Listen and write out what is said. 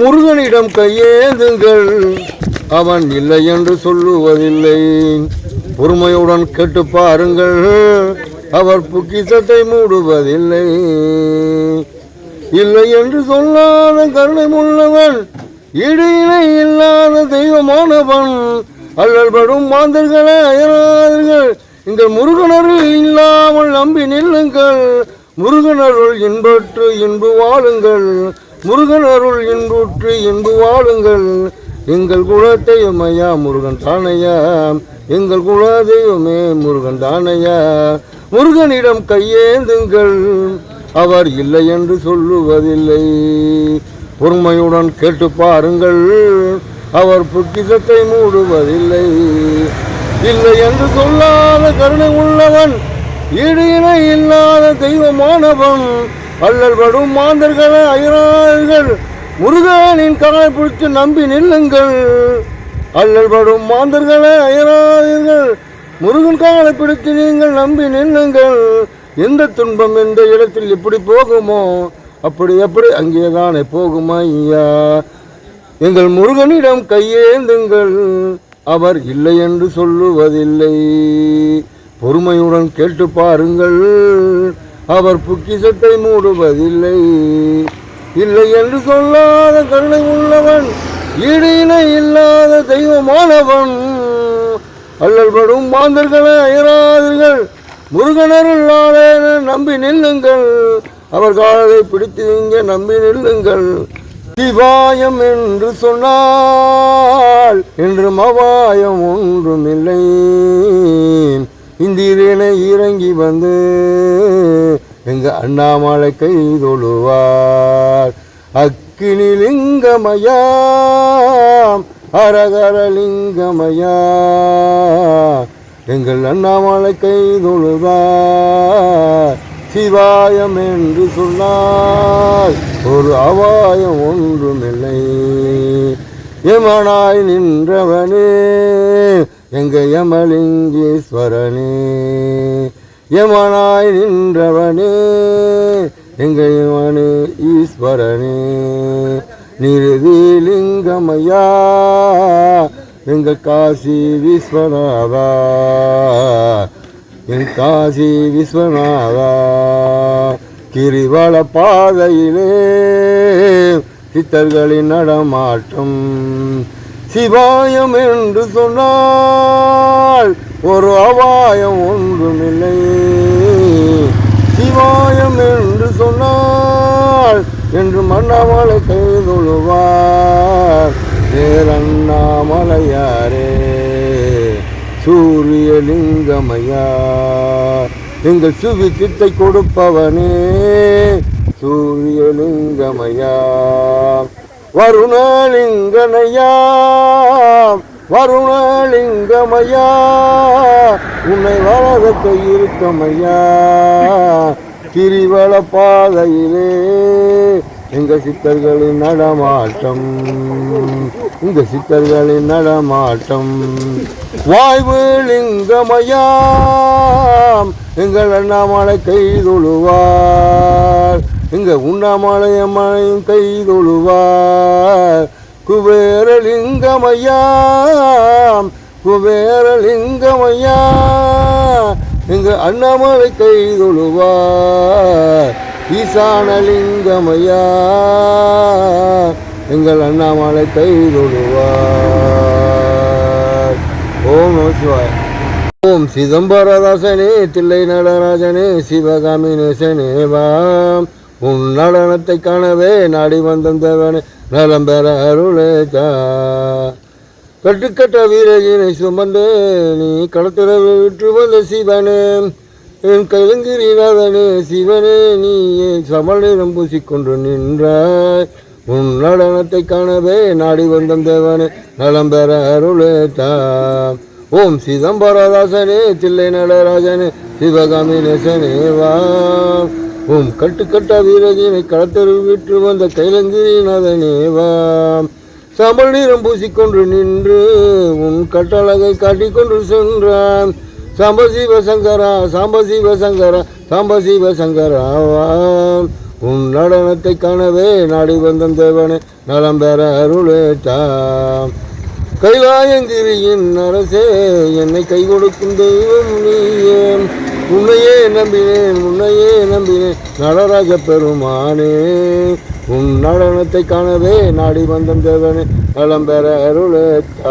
முருகனிடம் கையேந்துங்கள். அவன் இல்லை என்று சொல்லுவதில்லை. பொறுமையுடன் கேட்டு பாருங்கள். அவர் புக்கிசத்தை மூடுவதில்லை. இல்லை என்று சொல்லாத கருணை உள்ளவன் இடையிலே இல்லாத தெய்வமானவன் அல்லல் படும் மாந்தர்களே அயராதீர்கள் இந்த முருகனருள் இல்லாமல் நம்பி நில்லுங்கள். முருகனருள் இன்பற்று இன்பு வாழுங்கள். முருகன் அருள் இன்புற்று இன்பு வாழுங்கள். எங்கள் குலத்தையும் ஐயா முருகன் தானையா. எங்கள் குலதெய்வமே முருகன் தானையா. முருகனிடம் கையேந்துங்கள். அவர் இல்லை என்று சொல்லுவதில்லை. பொறுமையுடன் கேட்டு பாருங்கள். அவர் புத்திசத்தை மூடுவதில்லை. இல்லை என்று சொல்லாத கருணை உள்ளவன் ஈடு இல்லாத தெய்வமானவன் அல்லல் படும் மாந்தர்களே அயரார்கள் முருகனின் காலை பிடித்து நம்பி நில்லுங்கள். அல்லல் படும் மாந்தர்களே அயராதீர்கள் முருகன் காலை பிடித்து நீங்கள் நம்பி நில்லுங்கள். எந்த துன்பம் எந்த இடத்தில் எப்படி போகுமோ அப்படி எப்படி அங்கே தானே போகுமா ஐயா. எங்கள் முருகனிடம் கையேந்துங்கள். அவர் இல்லை என்று சொல்லுவதில்லை. பொறுமையுடன் கேட்டு பாருங்கள். அவர் புக்கிசத்தை மூடுவதில்லை. இல்லை என்று சொல்லாத கருணை உள்ளவன் ஈடு இல்லாத தெய்வமானவன். அல்லல் படும் மாந்தர்களே அயராதீர்கள் முருகனருள்ளாலே நம்பி நில்லுங்கள். அவர் காலை பிடித்து இங்கே நம்பி நில்லுங்கள். சிவாயம் என்று சொன்னால் என்றும் அபாயம் ஒன்றுமில்லை. இந்திரனை இறங்கி வந்து எங்க அண்ணாமலை கைதொழுவார். அக்கினி லிங்கமயாம் அரகர லிங்கமயா எங்கள் அண்ணாமலை கைதொழுவார். சிவாயம் என்று சொன்னால் ஒரு அபாயம் ஒன்றுமில்லை. யமனாய் நின்றவனே எங்க யமலிங்கேஸ்வரனே. யமனாய் நின்றவனே எங்கள் யமனே ஈஸ்வரனே. நிருதிலிங்கமையா எங்கள் காசி விஸ்வநாதா. என் காசி விஸ்வநாதா கிரிவல பாதையிலே சித்தர்களின் நடமாட்டம். சிவாயம் என்று சொன்னார் ஒரு அபாயம் ஒன்றுமில்லை. சிவாயம் என்று சொன்னால் என்று மன்னமலை கைதொழுவார் பேரண்ணாமலையாரே சூரியலிங்கமையா எங்கள் சுவித்தை கொடுப்பவனே சூரியலிங்கமையா வருணலிங்கனையா வருணலிங்கமையா உன்னை வளர்க்க இருக்கமையா. திரிவள பாதையிலே எங்க சித்தர்களின் நடமாட்டம் இந்த சித்தர்களின் நடமாட்டம். வாய்வு லிங்கமயாம் எங்கள் அண்ணாமலை கைதொழுவார் எங்க உண்ணாமலை அம்மனையும் கைதொழுவார். குபேரலிங்கமையா குபேரலிங்கமையா எங்கள் அண்ணாமலை கை தொழுவார் ஈசானலிங்கமையா எங்கள் அண்ணாமலை கை தொழுவார் ஓம் நம ஓம் சிதம்பரதாசனே தில்லை நடராஜனே சிவகாமி நேசனே வாம். உன் நடனத்தை காணவே நாடி வந்தந்தவனே நலம் பெற அருளேதா கட்டுக்கட்ட வீரஜினை சுமந்து நீ கடத்துற விட்டு வந்த சிவனே என் கைலங்கிரிநாதனே சிவனே நீ என் சமநிறம் பூசிக்கொண்டு நின்றாய்? உன் நடனத்தை காணவே நாடி வந்தம் தேவனே நலம் பெற அருளேதா ஓம் சிதம்பரதாசனே தில்லை நடராஜனே சிவகாமி நேசனே வா. உம் கட்டுக்கட்டா வீரதீனை களத்தரு விட்டு வந்த கைலங்கிரிநாதனேவாம் சமல் நீரம் பூசிக்கொண்டு நின்று உன் கட்டழகை காட்டிக்கொண்டு சென்றான். சாம்ப சிவ சங்கரா சாம்ப சிவ சங்கரா சாம்ப உன் நடனத்தை காணவே நாடி வந்தன் தேவனே நலம் பெற அருளேட்டாம். கைலாயங்கிரியின் அரசே என்னை கை கொடுக்கும் தெய்வம் நீயே. உன்னையே நம்பினேன் உன்னையே நம்பினேன். நடராஜ பெருமானே உன் நடனத்தை காணவே நாடி வந்தன் தேவனே நலம் பெற அருளேத்தாம்.